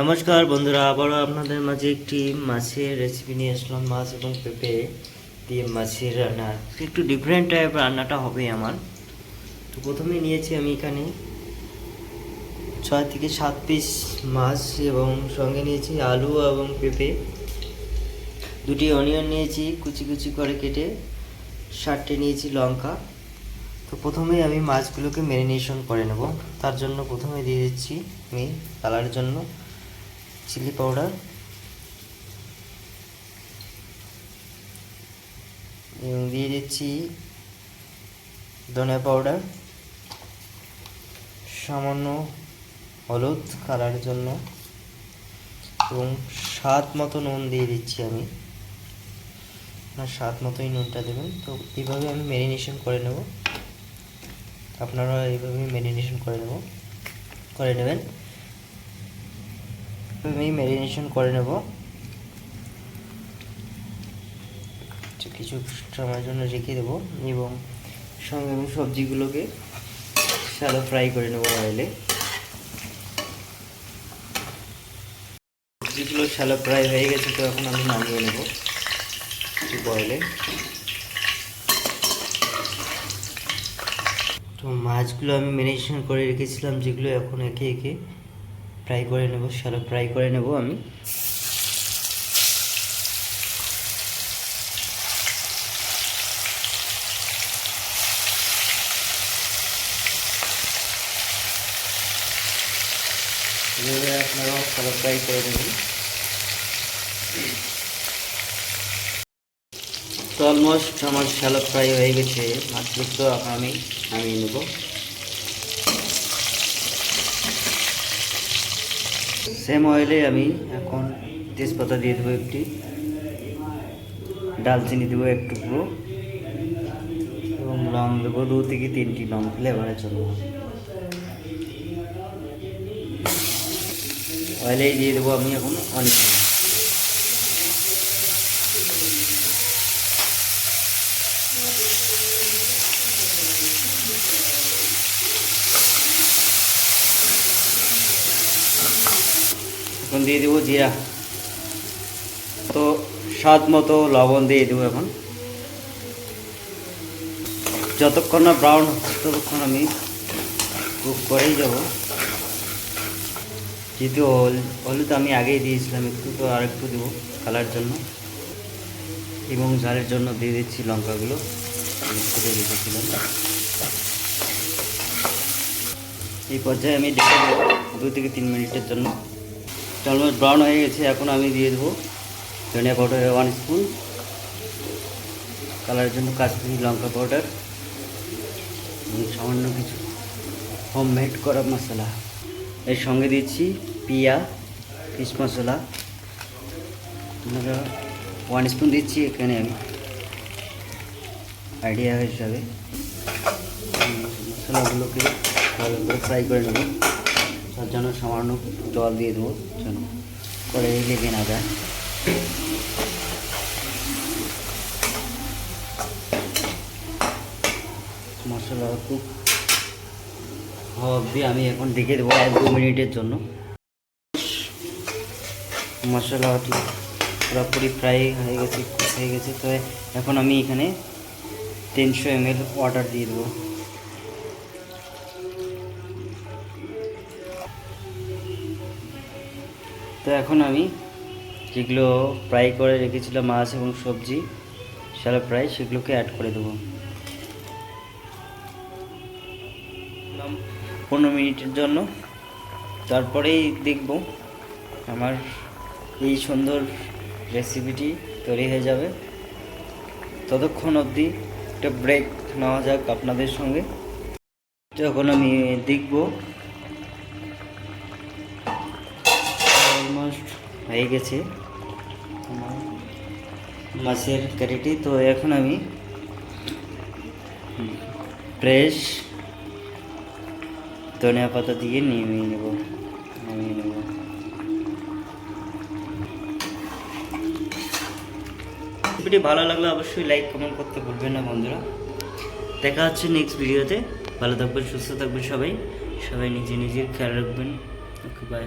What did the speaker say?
নমস্কার বন্ধুরা, আবারও আপনাদের মাঝে একটি মাছের রেসিপি নিয়ে আসলাম, মাছ এবং পেঁপে দিয়ে মাছের রান্না। একটু ডিফারেন্ট টাইপ রান্নাটা হবে আমার। তো প্রথমে নিয়েছি আমি এখানে ছয় থেকে সাত পিস মাছ এবং সঙ্গে নিয়েছি আলু এবং পেঁপে। দুটি অনিয়ন নিয়েছি, কুচি কুচি করে কেটে ষাটটে নিয়েছি লঙ্কা। তো প্রথমেই আমি মাছগুলোকে ম্যারিনেশন করে নেব। তার জন্য প্রথমে দিয়ে দিচ্ছি আমি কালারের জন্য। চিলি পাউডার এবং দিয়ে দিচ্ছি ধনে পাউডার সামান্য হলুদ কালারের জন্য। এবং স্বাদ মতো নুন দিয়ে দিচ্ছি আমি। আপনার স্বাদ মতোই নুনটা দেবেন। তো এইভাবে আমি ম্যারিনেশন করে নেব। আপনারা এইভাবে ম্যারিনেশন করে নেব। করে নেবেন। আমি ম্যারিনেশন করে নেব। কিছু সময়ের জন্য রেখে দেবো এবং সঙ্গে আমি সবজিগুলোকে শ্যালো ফ্রাই করে নেব অয়েলে সবজিগুলো শ্যালো ফ্রাই হয়ে গেছে তো এখন আমি নামিয়ে নেব বয়েলে তো মাছগুলো আমি ম্যারিনেশন করে রেখেছিলাম যেগুলো এখন একে একে ফ্রাই করে নেব শ্যালো ফ্রাই করে নেব আমি। আপনারাও শ্যালো ফ্রাই করে নেবেন। তো অলমোস্ট আমার শ্যালো ফ্রাই হয়ে গেছে মাছগুলো তো আমি নামিয়ে নেব। সেম অয়েলে আমি এখন তেজপাতা দিয়ে দেবো একটি। ডালচিনি দেবো এক টুকরো। এবং লং দেবো দু থেকে তিনটি লং ফ্লেভারের জন্য। অয়েলেই দিয়ে দেবো আমি এখন অনিয়ন এখন দিয়ে দেবো জিরা। তো স্বাদ মতো লবণ দিয়ে দেবো এখন। যতক্ষণ না ব্রাউন ততক্ষণ আমি কুক করেই যাব। যেহেতু হল হলুদ আমি আগেই দিয়েছিলাম একটু, তো আর একটু দেবো কালার জন্য। এবং ঝালের জন্য দিয়ে দিচ্ছি লঙ্কাগুলো। আমি রেখেছিলাম। এই পর্যায়ে আমি ডেকে দেবো দু থেকে তিন মিনিটের জন্য। অলমোস্ট ব্রাউন হয়ে গেছে, এখন আমি দিয়ে দেবো ধনিয়া পাউডার ওয়ান স্পুন কালারের জন্য কাশ্মীরি লঙ্কা পাউডার সামান্য কিছু হোমমেড করা মশলা। এর সঙ্গে দিচ্ছি পিয়া ফিশ মশলা। ওয়ান স্পুন দিচ্ছি এখানে আমি। আইডিয়া হিসাবে। মশলাগুলোকে ভালো করে ফ্রাই করে নেব। তার জন্য সামান্য জল দিয়ে দেবো, যেন করে লেগে না যায়। মশলা খুব হওয়া অবধি আমি এখন ডেকে দেবো এক দু মিনিটের জন্য। মশলাটি পুরোপুরি ফ্রাই হয়ে গেছে হয়ে গেছে। তো এখন আমি এখানে তিনশো এম ওয়াটার দিয়ে দেবো। তো এখন আমি যেগুলো ফ্রাই করে রেখেছিলাম মাছ এবং সবজি শ্যালো ফ্রাই সেগুলোকে অ্যাড করে দেবো। পনেরো মিনিটের জন্য। তারপরেই দেখব আমার এই সুন্দর রেসিপিটি তৈরি হয়ে যাবে। ততক্ষণ অবধি একটা ব্রেক নেওয়া যাক আপনাদের সঙ্গে। যখন আমি দেখব হয়ে গেছে। মাছের কারিটি তো এখন আমি ফ্রেশ ধনিয়া পাতা দিয়ে নিয়ে নেব, নামিয়ে নেব। ভিডিও ভালো লাগলে অবশ্যই লাইক কমেন্ট করতে ভুলবেন না বন্ধুরা। দেখা হচ্ছে নেক্সট ভিডিওতে ভালো থাকবেন, সুস্থ থাকবেন সবাই। সবাই নিজে নিজের খেয়াল রাখবেন। Okay bye